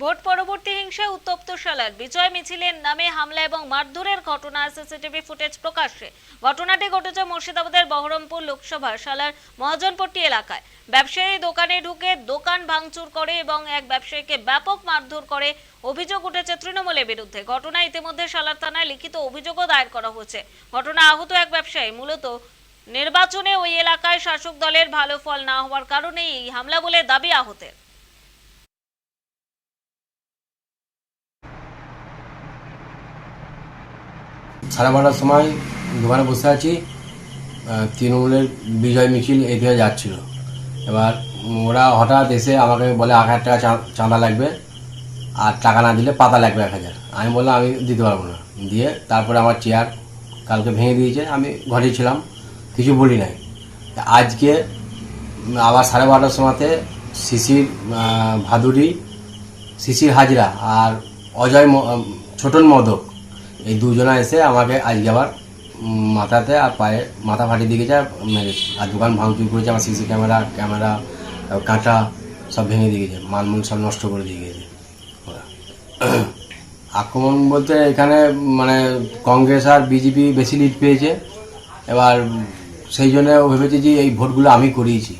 Vote পরবর্তী হিংসায় উত্তপ্ত সালার বিজয় মিছিলের নামে হামলা এবং মারধরের ঘটনা সিসিটিভি ফুটেজ প্রকাশ্যে। ঘটনাটি ঘটেছে মুর্শিদাবাদের বহরমপুর লোকসভা সালার মহাজনপট্টি এলাকায়। ব্যবসায়ী দোকানে ঢুকে দোকান ভাঙচুর করে এবং এক ব্যবসায়ীকে ব্যাপক মারধর করে অভিযোগ উঠেছে তৃণমূলের বিরুদ্ধে। ঘটনা ইতিমধ্যে সালার থানায় লিখিত অভিযোগও দায়ের করা হয়েছে। ঘটনা আহত এক ব্যবসায়ী। মূলত নির্বাচনে ওই এলাকায় শাসক দলের ভালো ফল না হওয়ার কারণে এই হামলা বলে দাবি আহতের। সাড়ে বারোটার সময় দোকানে বসে আছি। তৃণমূলের বিজয় মিছিল এদিকে যাচ্ছিল। এবার ওরা হঠাৎ এসে আমাকে বলে এক হাজার টাকা চাঁদা লাগবে আর টাকা না দিলে পাতা লাগবে এক হাজার। আমি বললাম, আমি দিতে পারব না। দিয়ে তারপরে আমার চেয়ার কালকে ভেঙে দিয়েছে। আমি ঘরে ছিলাম, কিছু বলি নাই। আজকে আবার সাড়ে বারোটার সময়তে শিশির ভাদুড়ি, শিশির হাজরা আর অজয় ছোটন মদক এই দুজনা এসে আমাকে আজকে আবার মাথাতে আর পায়ে মাথা ফাটিয়ে দিয়ে গেছে আর দোকান ভাঙচুর করেছে, আমার সিসি ক্যামেরা ক্যামেরা কাঁটা সব ভেঙে দিয়ে গেছে, মালমূল সব নষ্ট করে দিয়ে গেছে। আক্রমণ বলতে এখানে মানে কংগ্রেস আর বিজেপি বেশি লিড পেয়েছে, এবার সেই জন্য ভেবেছে যে এই ভোটগুলো আমি করিয়েছি